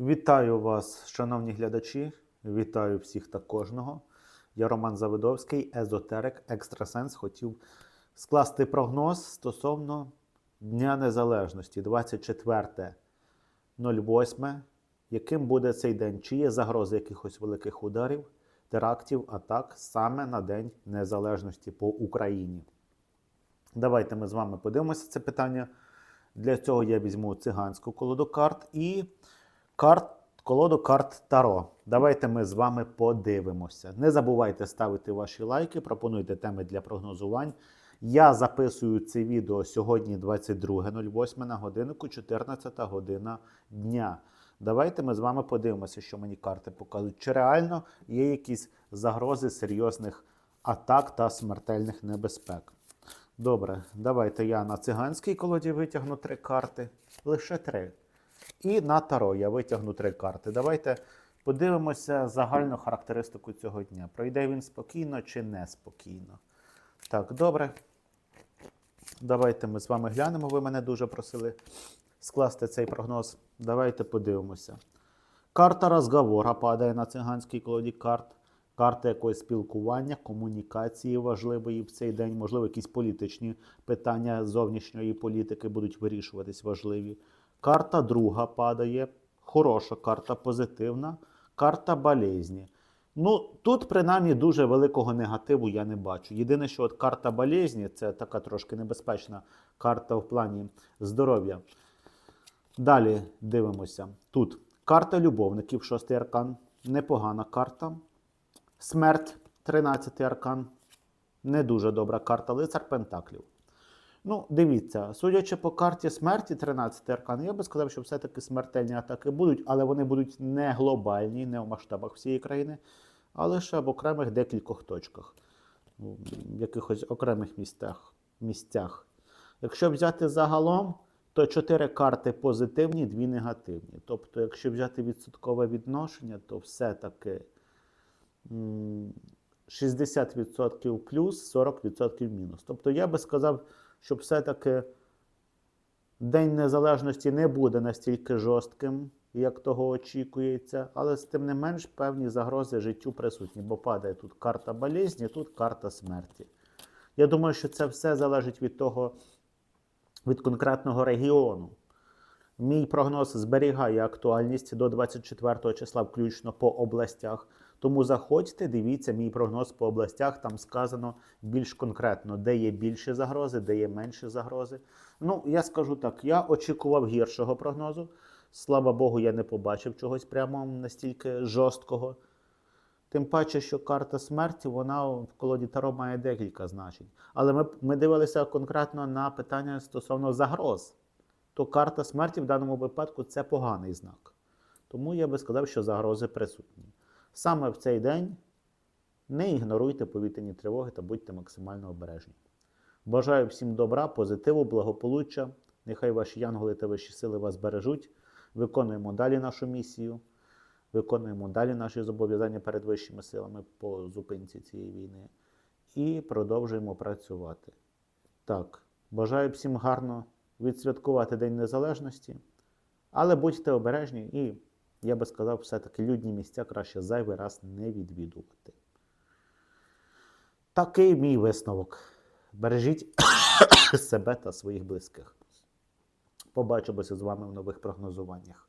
Вітаю вас, шановні глядачі. Вітаю всіх та кожного. Я Роман Завидовський, езотерик, екстрасенс. Хотів скласти прогноз стосовно Дня Незалежності 24.08. Яким буде цей день? Чи є загрози якихось великих ударів, терактів, атак саме на День Незалежності по Україні? Давайте ми з вами подивимося це питання. Для цього я візьму циганську колоду карт і карт, колоду карт Таро. Давайте ми з вами подивимося. Не забувайте ставити ваші лайки, пропонуйте теми для прогнозувань. Я записую це відео сьогодні 22.08 на годиннику 14 година дня. Давайте ми з вами подивимося, що мені карти показують. Чи реально є якісь загрози серйозних атак та смертельних небезпек? Добре, давайте я на циганській колоді витягну три карти. Лише три. І на таро я витягну три карти. Давайте подивимося загальну характеристику цього дня. Пройде він спокійно чи неспокійно. Так, добре. Давайте ми з вами глянемо. Ви мене дуже просили скласти цей прогноз. Давайте подивимося. Карта розговора падає на циганській колоді карт. Карта якогось спілкування, комунікації важливої в цей день, можливо, якісь політичні питання зовнішньої політики будуть вирішуватись важливі. Карта друга падає, хороша карта, позитивна, карта болезні. Ну, тут, принаймні, дуже великого негативу я не бачу. Єдине, що от карта болезні це така трошки небезпечна карта в плані здоров'я. Далі дивимося. Тут карта любовників, шостий аркан. Непогана карта. Смерть, 13 аркан. Не дуже добра карта. Лицар Пентаклів. Ну, дивіться, судячи по карті смерті, 13 аркан, я би сказав, що все-таки смертельні атаки будуть, але вони будуть не глобальні, не в масштабах всієї країни, а лише в окремих декількох точках, в якихось окремих місцях. місцях. Якщо взяти загалом, то 4 карти позитивні, 2 негативні. Тобто, якщо взяти відсоткове відношення, то все-таки 60% плюс, 40% мінус. Тобто я би сказав, що все-таки День Незалежності не буде настільки жорстким, як того очікується, але тим не менш певні загрози життю присутні, бо падає тут карта болезні, тут карта смерті. Я думаю, що це все залежить від того, від конкретного регіону. Мій прогноз зберігає актуальність до 24 числа, включно по областях. Тому заходьте, дивіться мій прогноз по областях. Там сказано більш конкретно, де є більші загрози, де є менші загрози. Ну, я скажу так: я очікував гіршого прогнозу. Слава Богу, я не побачив чогось прямо настільки жорсткого. Тим паче, що карта смерті, вона в колоді Таро має декілька значень. Але ми, ми дивилися конкретно на питання стосовно загроз. То карта смерті в даному випадку це поганий знак. Тому я би сказав, що загрози присутні. Саме в цей день не ігноруйте повітряні тривоги та будьте максимально обережні. Бажаю всім добра, позитиву, благополуччя. Нехай ваші янголи та вищі сили вас бережуть. Виконуємо далі нашу місію, виконуємо далі наші зобов'язання перед вищими силами по зупинці цієї війни і продовжуємо працювати. Так, бажаю всім гарно відсвяткувати День Незалежності, але будьте обережні і, я би сказав, все-таки людні місця краще зайвий раз не відвідувати. Такий мій висновок. Бережіть себе та своїх близьких. Побачимося з вами в нових прогнозуваннях.